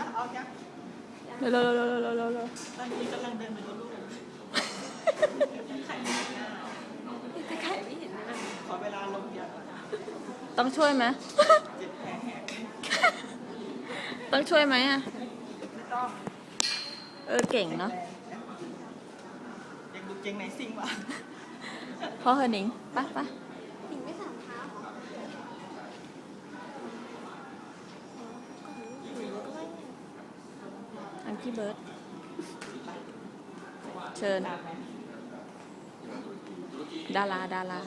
นะเอายังเร็วเร็วเร็วเร็วเร็วเร็วตอนนี้กำลังเดินไปดูลูกไข่ไม่ได้แต่ไข่ไม่เห็นนะขอเวลาลงยาก่อนนะต้องช่วยไหมเจ็บแผลแหกต้องช่วยไหมอะ ไม่ต้องเออเก่งเนาะยากดูเจงไหนซิ่งวะพ่อเหอะหนิงไปะปะ หนิงไม่สามเท้าเหรอ อังกี้เบิร์ดเชิญ ดาราดารา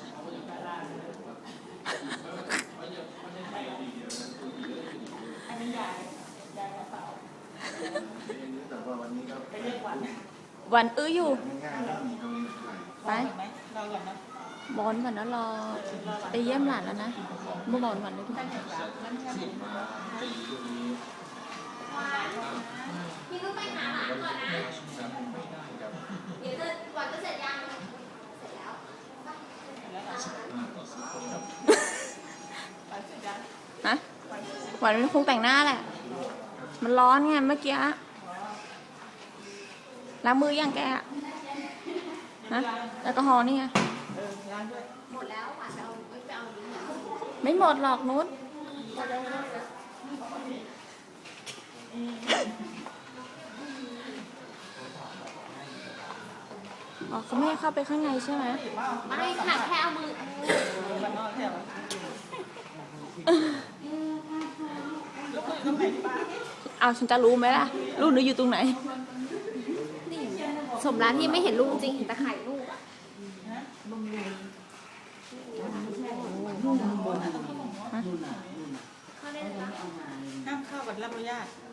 อันนี้ยายยายกระเป๋าแต่ว่าวันนี้ก็ไปเรียกวันวันอื้ออยู่ ไปรอก่อนไหมอนะบอลก่อนนะรอไปเยี่ยมหลานแล้วนะเมื่อบอลวันเลยท่านเห็นปะนั่นแค่ผม พี่ต้องไปหาหลานก่อนนะ เดี๋ยวจะก่อนจะเสร็จยัง เสร็จแล้ว แล้วนะไปเสร็จยัง ฮะหวานมันคงแต่งหน้าแหละ มันร้อนไงเมื่อกี้ล้างมือยังแกะฮะแอลกอฮอล์นี่ไงหมดแล้วหวานเอาไม่ไปเอาลิ้นเหรอไม่หมดหรอกนุชอ๋อเขาไม่ให้เข้าไปข้างในใช่ไหมไม่ค่ะแค่เอามือ มันนอนแถวลูกอยู่ตรงไหนบ้าง เอาฉันจะรู้ไหมล่ะ ลูกหนูอยู่ตรงไหน นี่สมร้านที่ไม่เห็นลูกจริงเห็นแต่ไข่ลูกอะนะลุงลุงเข้าได้เลยปะห้ามเข้ากับรับอนุญาตอ